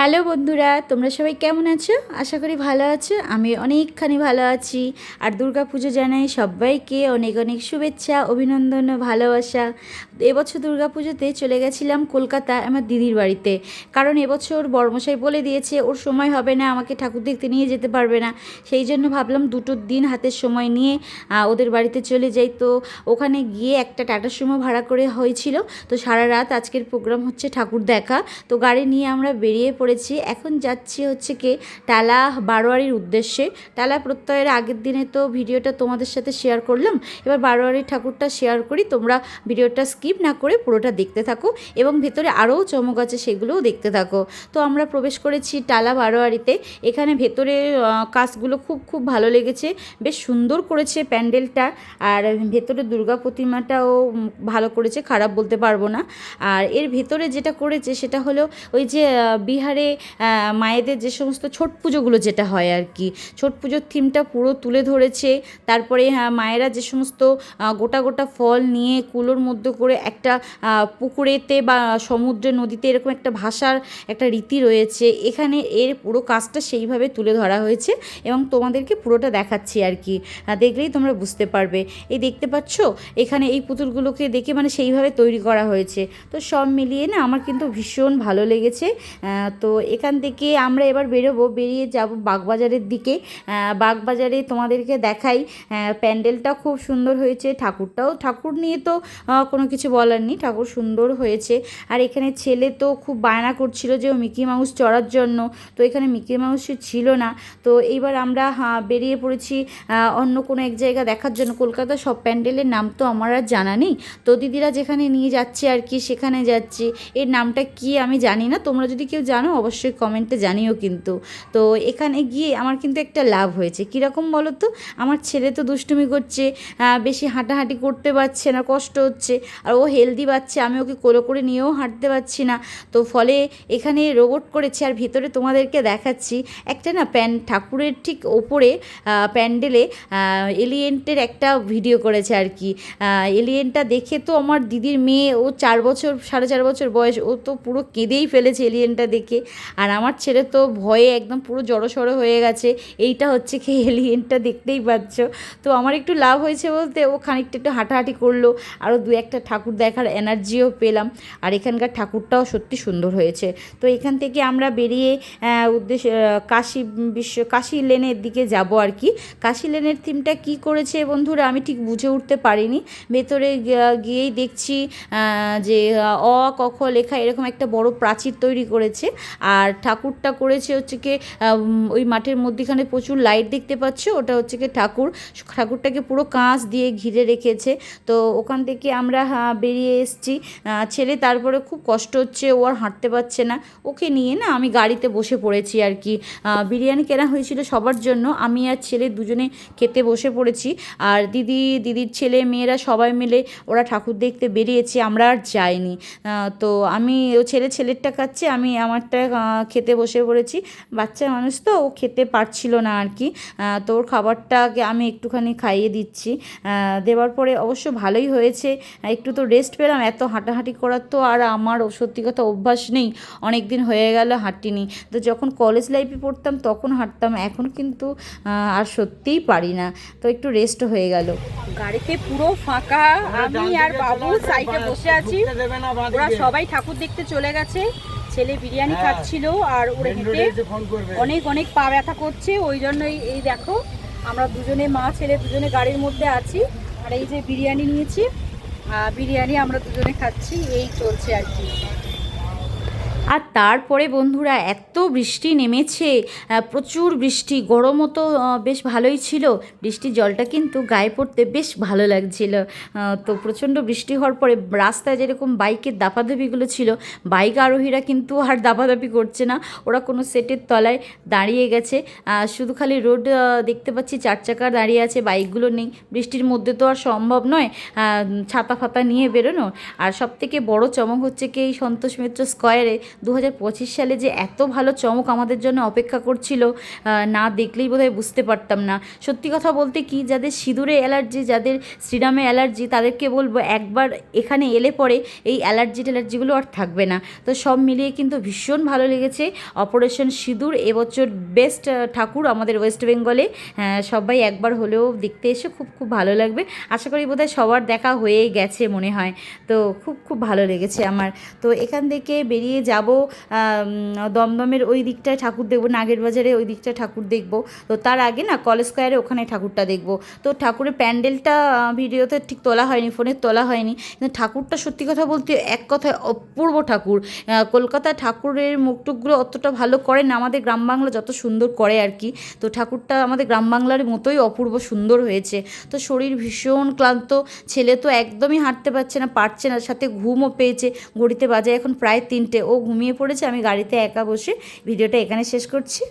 Hello বন্ধুরা, তোমরা সবাই কেমন আছো? আশা করি ভালো আছো। আমি অনেকখানি ভালো আছি। আর দুর্গা পুজো জানাই সবাইকে অনেক অনেক শুভেচ্ছা, অভিনন্দন ভালোবাসা। এবছর দুর্গা পুজোতে চলে গেছিলাম কলকাতা আমার দিদির বাড়িতে। কারণ এবছর বড়মশাই বলে দিয়েছে, ওর সময় হবে না, আমাকে ঠাকুর দেখতে নিয়ে যেতে পারবে না। সেই জন্য ভাবলাম দুটো দিন হাতের সময় নিয়ে ওদের বাড়িতে চলে যাই। তো ওখানে গিয়ে একটা টাটা সুমো ভাড়া করে হয়েছিল। তো সারা রাত আজকের প্রোগ্রাম হচ্ছে ঠাকুর দেখা। তো গাড়ি নিয়ে আমরা বেরিয়ে পড়েছি এখন যাচ্ছি হচ্ছে কি টালা বারোয়ারির উদ্দেশ্যে। টালা প্রত্যয়ের আগের দিনে তো ভিডিওটা তোমাদের সাথে শেয়ার করলাম। এবার বারোয়ারির ঠাকুরটা শেয়ার করি। তোমরা ভিডিওটা স্কিপ না করে পুরোটা দেখতে থাকো এবং ভেতরে আরও চমক আছে সেগুলোও দেখতে থাকো। তো আমরা প্রবেশ করেছি টালা বারোয়ারিতে। এখানে ভেতরে কাজগুলো খুব খুব ভালো লেগেছে। বেশ সুন্দর করেছে প্যান্ডেলটা। আর ভেতরে দুর্গা প্রতিমাটাও ভালো করেছে, খারাপ বলতে পারব না। আর এর ভেতরে যেটা করেছে সেটা হলো ওই যে বিহারে আহ, মায়েদের যে সমস্ত ছট পুজোগুলো যেটা হয় আর কি ছট পুজোর থিমটা পুরো তুলে ধরেছে। তারপরে মায়েরা যে সমস্ত গোটা গোটা ফল নিয়ে কুলোর মধ্যে করে একটা পুকুরেতে বা সমুদ্রে নদীতে এরকম একটা ভাষার একটা রীতি রয়েছে। এখানে এর পুরো কাজটা সেইভাবে তুলে ধরা হয়েছে এবং তোমাদেরকে পুরোটা দেখাচ্ছি আর কি। দেখলেই তোমরা বুঝতে পারবে। এই দেখতে পাচ্ছ? এখানে এই পুতুলগুলোকে দেখে মানে সেইভাবে তৈরি করা হয়েছে। তো সব মিলিয়ে না আমার কিন্তু ভীষণ ভালো লেগেছে। তো এখান থেকে আমরা এবার বেরোবো, বেরিয়ে যাব বাগবাজারের দিকে। বাগবাজারে তোমাদেরকে দেখাই প্যান্ডেলটা খুব সুন্দর হয়েছে, ঠাকুরটাও, ঠাকুর নিয়ে তো কোনো কিছু বলার নেই, ঠাকুর সুন্দর হয়েছে। আর এখানে ছেলে তো খুব বায়না করছিল যে ও মিকি মাউস চড়ার জন্য, তো এখানে মিকি মাউস ছিল না। তো এইবার আমরা বেরিয়ে পড়েছি অন্য কোনো এক জায়গা দেখার জন্য। কলকাতা সব প্যান্ডেলের নাম তো আমার আর জানা নেই। তো দিদিরা যেখানে নিয়ে যাচ্ছে আর কি, সেখানে যাচ্ছি। এর নামটা কি আমি জানি না, তোমরা যদি কেউ জানো অবশ্যই কমেন্টে জানিও কিন্তু। তো এখানে গিয়ে আমার কিন্তু একটা লাভ হয়েছে। কীরকম বলো তো আমার ছেলে তো দুষ্টুমি করছে বেশি হাঁটাহাঁটি করতে পারছে না, কষ্ট হচ্ছে, আর ও হেলদি বাচ্চা, আমি ওকে কোলো করে নিয়েও হাঁটতে পারছি না। তো ফলে এখানে রোবট করেছে, আর ভেতরে তোমাদেরকে দেখাচ্ছি, একটা না প্যান, ঠাকুরের ঠিক ওপরে প্যান্ডেলে এলিয়েন্টের একটা ভিডিও করেছে আর কি। এলিয়েনটা দেখে তো আমার দিদির মেয়ে, ও চার বছর, সাড়ে চার বছর বয়স, ও তো পুরো কেঁদেই ফেলেছে এলিয়েনটা দেখে। আর আমার ছেলে তো ভয়ে একদম পুরো জড়সড়ো হয়ে গেছে। এইটা হচ্ছে কি এলিয়েনটা দেখতেই পাচ্ছ। তো আমার একটু লাভ হয়েছে বলতে ও খানিকটা একটু হাঁটাহাঁটি করল আরও দু একটা ঠাকুর দেখার এনার্জিও পেলাম। আর এখানকার ঠাকুরটাও সত্যি সুন্দর হয়েছে। তো এখান থেকে আমরা বেরিয়ে উদ্দেশ্য কাশী বিশ্ব, কাশি লেনের দিকে যাব আর কি। কাশি লেনের থিমটা কি করেছে বন্ধুরা আমি ঠিক বুঝে উঠতে পারিনি। ভেতরে গিয়েই দেখছি যে অ, ক, খ লেখা এরকম একটা বড় প্রাচীর তৈরি করেছে। আর ঠাকুরটা করেছে হচ্ছে কি ওই মাঠের মধ্যেখানে প্রচুর লাইট দেখতে পাচ্ছ? ওটা হচ্ছে কি ঠাকুর। ঠাকুরটাকে পুরো কাঁচ দিয়ে ঘিরে রেখেছে। তো ওখান থেকে আমরা বেরিয়ে এসেছি। ছেলে তারপরে খুব কষ্ট হচ্ছে, ও আর হাঁটতে পারছে না। ওকে নিয়ে না আমি গাড়িতে বসে পড়েছি আর কি। বিরিয়ানি কেনা হয়েছিল সবার জন্য। আমি আর ছেলে দুজনে খেতে বসে পড়েছি। আর দিদি, দিদির ছেলে, মেয়েরা সবাই মিলে ওরা ঠাকুর দেখতে বেরিয়েছে। আমরা আর যাইনি। তো আমি, ও ছেলে ছেলেরটা খাচ্ছে, আমি আমারটা খেতে বসে পড়েছি। বাচ্চা মানুষ তো ও খেতে পারছিল না আর কি তো ওর খাবারটাকে আমি একটুখানি খাইয়ে দিচ্ছি। দেওয়ার পরে অবশ্য ভালোই হয়েছে। একটু তো রেস্ট পেলাম। এত হাঁটাহাঁটি করার তো আর আমার সত্যি কথা অভ্যাস নেই। অনেক দিন হয়ে গেল হাঁটিনি। তো যখন কলেজ লাইফে পড়তাম তখন হাঁটতাম। এখন কিন্তু আর সত্যিই পারি না। তো একটু রেস্ট হয়ে গেল। গাড়িতে পুরো ফাঁকা। আমি আর বাবু সাইডে বসে আছি। ওরা সবাই ঠাকুর দেখতে চলে গেছে। ছেলে বিরিয়ানি হ্যাঁ। খাচ্ছিল আর ওরা হেঁটে অনেক অনেক পা ব্যথা করছে ওই জন্যই এই দেখো আমরা দুজনে মা ছেলে দুজনে গাড়ির মধ্যে আছি আর এই যে বিরিয়ানি নিয়েছি বিরিয়ানি আমরা দুজনে খাচ্ছি এই চলছে আর কি আর তারপরে বন্ধুরা এত বৃষ্টি নেমেছে প্রচুর বৃষ্টি, গরমও তো বেশ ভালোই ছিল। বৃষ্টির জলটা কিন্তু গায়ে পড়তে বেশ ভালো লাগছিল। তো প্রচণ্ড বৃষ্টি হওয়ার পরে রাস্তায় যেরকম বাইকের দাপাদাপিগুলো ছিল, বাইক আরোহীরা কিন্তু আর দাপাদাপি করছে না। ওরা কোনো সেটের তলায় দাঁড়িয়ে গেছে। শুধু খালি রোড দেখতে পাচ্ছি চার চাকা দাঁড়িয়ে আছে, বাইকগুলো নেই। বৃষ্টির মধ্যে তো আর সম্ভব নয় ছাতা ফাতা নিয়ে বেরোনো। আর সব থেকে বড় চমক হচ্ছে কি, এই সন্তোষ মিত্র স্কোয়ারে দু হাজার পঁচিশ সালে যে এত ভালো চমক আমাদের জন্য অপেক্ষা করছিল না দেখলেই বোধহয় বুঝতে পারতাম না। সত্যি কথা বলতে কি, যাদের সিঁদুরে অ্যালার্জি, যাদের শ্রীরামে অ্যালার্জি, তাদেরকে বলব একবার এখানে এলে পরে এই অ্যালার্জি ট্যালার্জিগুলো আর থাকবে না। তো সব মিলিয়ে কিন্তু ভীষণ ভালো লেগেছে। অপারেশন সিঁদুর এবছর বেস্ট ঠাকুর আমাদের ওয়েস্ট বেঙ্গলে। সবাই একবার হলেও দেখতে এসে খুব খুব ভালো লাগবে। আশা করি বোধহয় সবার দেখা হয়েই গেছে মনে হয়। তো খুব খুব ভালো লেগেছে আমার। তো এখান থেকে বেরিয়ে যাব দমদমের ওই দিকটায় ঠাকুর দেখব নাগের বাজারে ওই দিকটায় ঠাকুর দেখব। তো তার আগে না, কলেজ স্কোয়ারে ওখানে ঠাকুরটা দেখব। তো ঠাকুরের প্যান্ডেলটা ভিডিওতে ঠিক তোলা হয়নি, ফোনে তোলা হয়নি। কিন্তু ঠাকুরটা সত্যি কথা বলতে এক কথায় অপূর্ব ঠাকুর। কলকাতা ঠাকুরের মুখটুকগুলো অতটা ভালো করে না, আমাদের গ্রাম বাংলা যত সুন্দর করে আর কি। তো ঠাকুরটা আমাদের গ্রাম বাংলার মতোই অপূর্ব সুন্দর হয়েছে। তো শরীর ভীষণ ক্লান্ত, ছেলে তো একদমই হাঁটতে পারছে না পারছে না, সাথে ঘুমও পেয়েছে, ঘড়িতে বাজে এখন প্রায় তিনটে, ও ঘুমিয়ে পড়েছে আমি গাড়িতে একা বসে ভিডিওটা এখানে শেষ করছি।